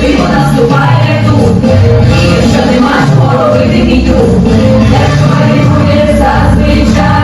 диво наступає тут, і що нема скоро мій бію. Якщо буде зазвичай,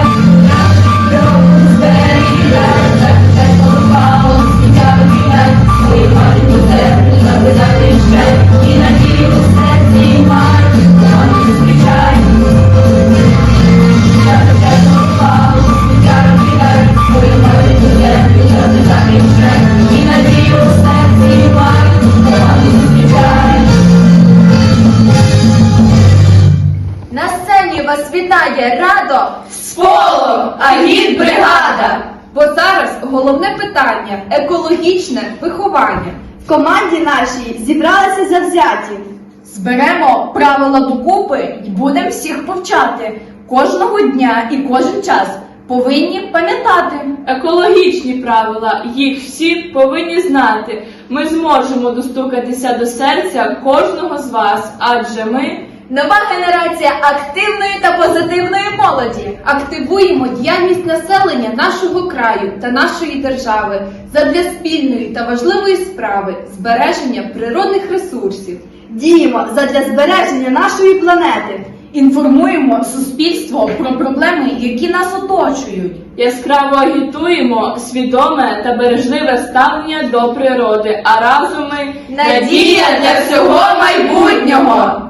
бригада! бо зараз головне питання екологічне виховання. В команді нашій зібралися завзяті. Зберемо правила докупи і будемо всіх повчати. Кожного дня і кожен час повинні пам'ятати. Екологічні правила, їх всі повинні знати. Ми зможемо достукатися до серця кожного з вас, адже ми Нова генерація активної та позитивної молоді. Активуємо діяльність населення нашого краю та нашої держави задля спільної та важливої справи збереження природних ресурсів. Діємо задля збереження нашої планети. Інформуємо суспільство про проблеми, які нас оточують. яскраво агітуємо свідоме та бережливе ставлення до природи, а разом ми Надія для всього майбутнього!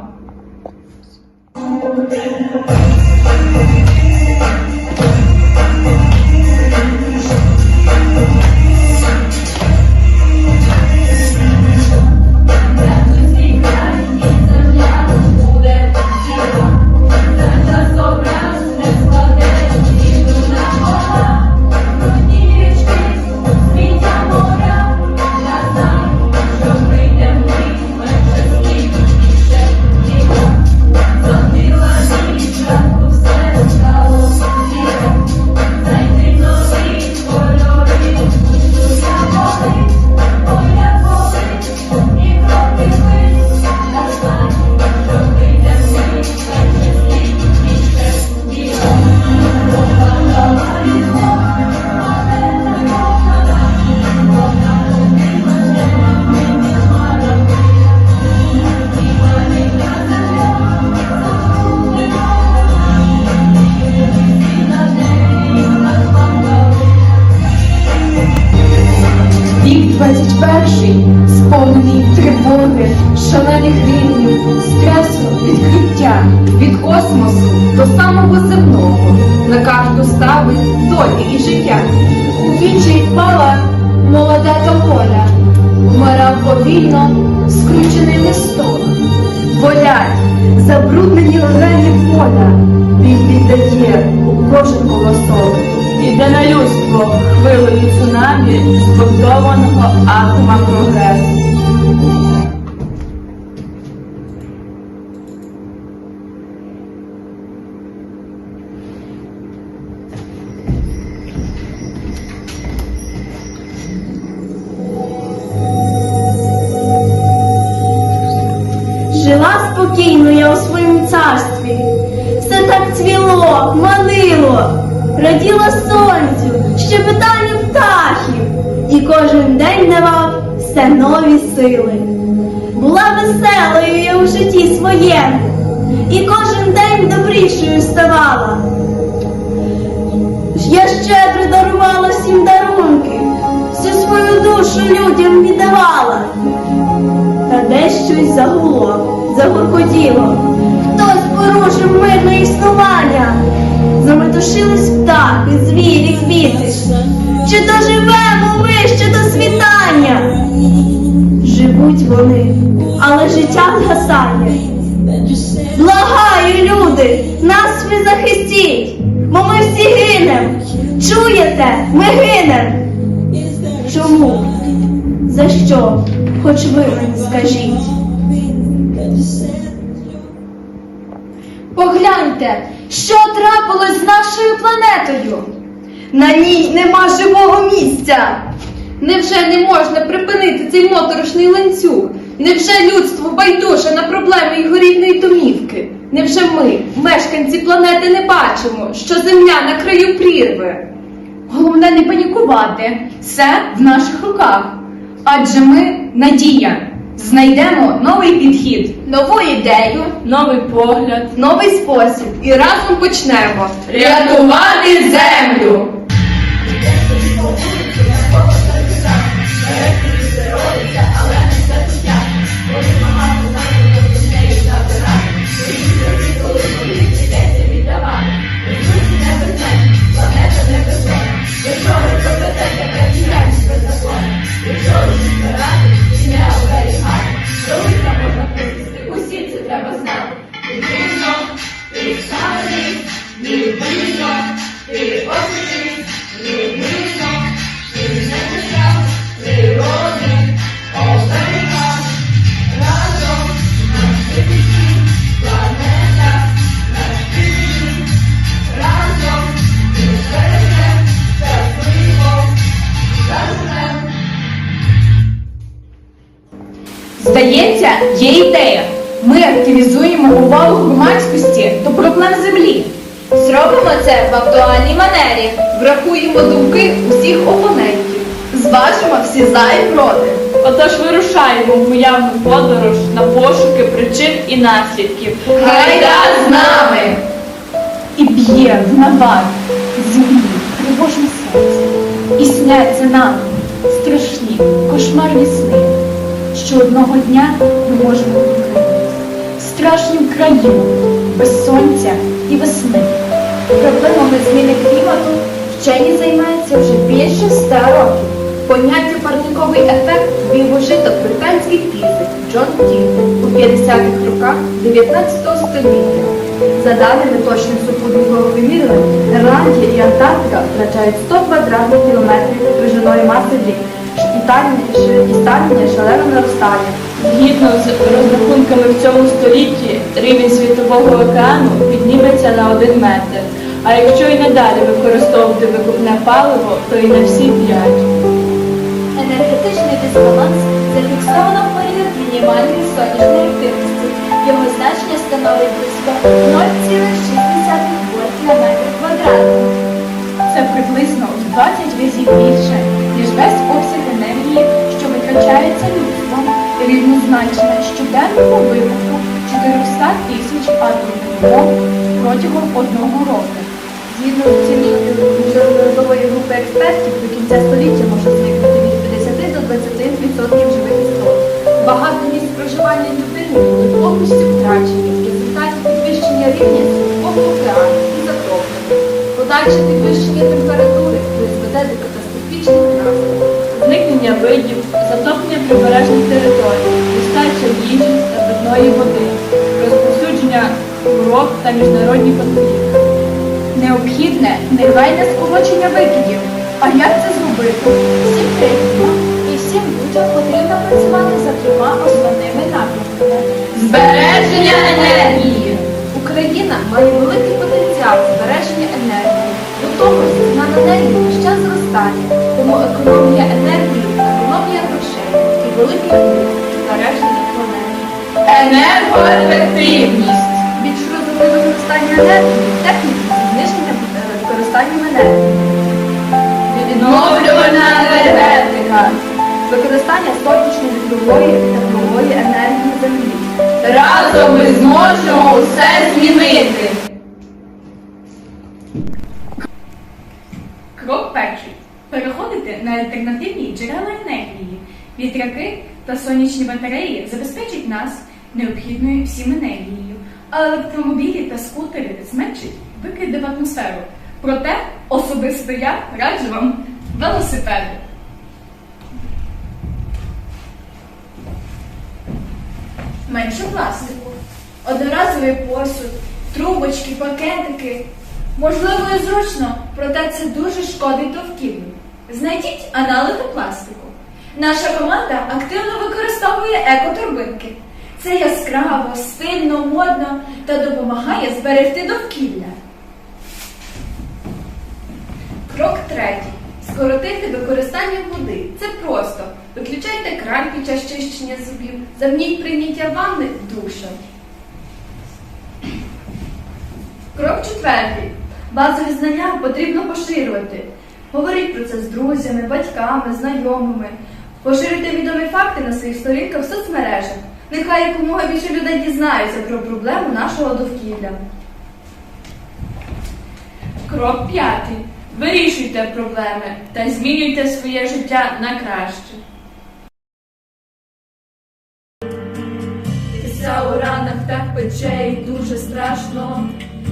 Thank you. Шалених рівнів, стресу, відкриття, від космосу до самого земного, на карту ставить долі і життя. У вічі впала молода тополя, вмирав повільно скручений листок. Болять, забруднені легені поля, біль віддає у кожен голосок. іде на людство хвилею цунамі збудованого атома прогресу. Жила спокійно я у своєму царстві, все так цвіло, манило, раділо сонцю, щебетанню птахів, і кожен день давав все нові сили. Була веселою я у житті своєму, і кожен день добрішою ставала. Я щедро дарувала всім дарунки, всю свою душу людям віддавала. Та десь щось загуло, загуркотіло. Хтось порушив мирне існування. Заметушились птахи, звірі, квіти. Чи доживемо ми ще до світання? Живуть вони, але життя згасає. Благаю, люди, нас ви захистіть, бо ми всі гинем. Чуєте, ми гинем. Чому? За що? Хоч ви мені скажіть. Погляньте, що трапилось з нашою планетою. На ній нема живого місця. Невже не можна припинити цей моторошний ланцюг? Невже людство байдуже на проблеми його рідної домівки? Невже ми, мешканці планети, не бачимо, що земля на краю прірви? Головне не панікувати, все в наших руках. Адже ми надія. Знайдемо новий підхід, нову ідею, Новий погляд. Новий спосіб і разом почнемо. Рятувати землю! Активізуємо увагу громадськості до проблем землі. Зробимо це в актуальній манері. Врахуємо думки усіх опонентів. Зважимо всі за і проти. Отож вирушаємо в уявну подорож на пошуки причин і наслідків. Гайда з нами! І б'є в навар землі тривожне серце. І сняться нам страшні, кошмарні сни, що одного дня ми можемо покинути страшну країну без сонця і весни. Проблемами зміни клімату вчені займаються вже більше ста років. Поняття парниковий ефект ввів у житок британський фізик Джон Тін у 50-х роках 19 століття. За даними точних супутникових вимірювань, Ірландія і Антарктика втрачають 100 квадратних кілометрів вижиної маси рік. І сталення шалено наростає. Згідно з розрахунками в цьому столітті, рівень світового океану підніметься на один метр. А якщо і надалі використовувати викупне паливо, то і на всі п'ять. Енергетичний дисбаланс зафіксовано в період мінімальної сонячної активності. Його значення становить близько 0,6 вольт на метр квадратний. Це приблизно в 20 разів більше, ніж весь обсяг енергії, що витрачається людством, рівнозначне щоденному вибуху 400 тисяч атомних бомб протягом одного року. Згідно з оцінкою міжнародної групи експертів, до кінця століття може зникнути від 50 до 20% живих істот. Багато місць проживання людини будуть повністю втрачені в результаті підвищення рівня світового океану і затоплення. Подальше підвищення температури призведе до катастрофічних наслідків. Зникнення видів, затоплення прибережних територій, нестача їжі та питної води, розповсюдження хвороб та міжнародні конфлікти. Необхідне негайне скорочення викидів. А як це зробити? Всім країнам і всім людям потрібно працювати за трьома основними напрямками. Збереження енергії. Україна має великий потенціал збереження енергії. До того ж, на неї весь. Тому економія енергії, економія грошей і великий вплив збереження планети. Енергоефективність. Більш розумне використання енергії, техніки зі зниженням е, використанням енергії. Відновлювальна енергетика. Використання сонячної вітрової та теплової енергії землі. Разом ми зможемо усе змінити. Крок перший. Переходити на альтернативні джерела енергії. Вітряки та сонячні батареї забезпечать нас необхідною всім енергією, а електромобілі та скутери зменшать викиди в атмосферу. Проте особисто я раджу вам велосипеди. Менше пластику, одноразовий посуд, трубочки, пакетики. Можливо, і зручно, проте це дуже шкодить довкіллю. Знайдіть аналоги пластику. Наша команда активно використовує екотурбинки. Це яскраво, стильно, модно та допомагає зберегти довкілля. Крок третій. Скоротити використання води. Це просто. Виключайте кран під час чищення зубів, замініть прийняття ванни душем. Крок четвертий. Базові знання потрібно поширювати. Говоріть про це з друзями, батьками, знайомими. Поширюйте відомі факти на своїх сторінках в соцмережах. Нехай якомога більше людей дізнаються про проблему нашого довкілля. Крок п'ятий. Вирішуйте проблеми та змінюйте своє життя на краще. Вся у ранах так пече і дуже страшно.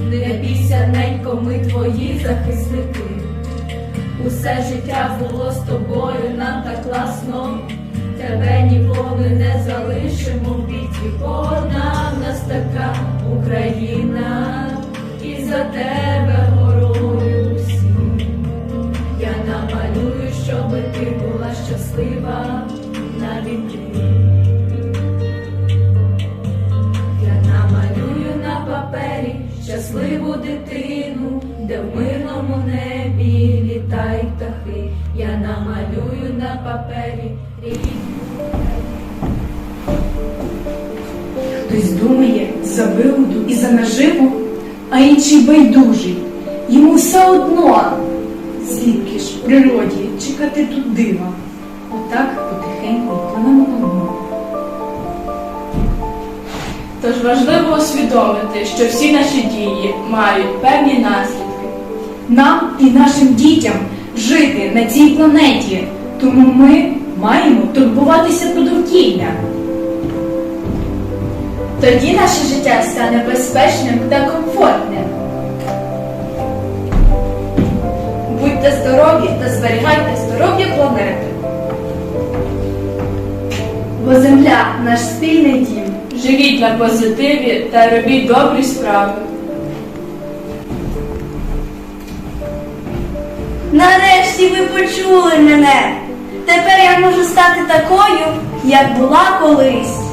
Не бійся, ненько, ми твої захисники. Усе життя було з тобою, нам так класно. Тебе ніколи не залишимо в біді, бо в нас така Україна, і за тебе горою всім. Я намалюю, щоби ти була щаслива навіть ти. Я намалюю на папері щасливу дитину, де в мирному небі літають птахи. Я намалюю на папері рідну. Хтось думає за вигоду і за наживу, а інший байдужий. Йому все одно, звідки ж в природі чекати тут дива. Отак потихеньку пливемо на дно. Тож важливо усвідомити, що всі наші дії мають певні наслідки. Нам і нашим дітям жити на цій планеті, тому ми маємо турбуватися про довкілля. Тоді наше життя стане безпечним та комфортним. Будьте здорові та зберігайте здоров'я планети. Бо земля наш спільний дім. Живіть на позитиві та робіть добрі справи. Нарешті ви почули мене. Тепер я можу стати такою, як була колись.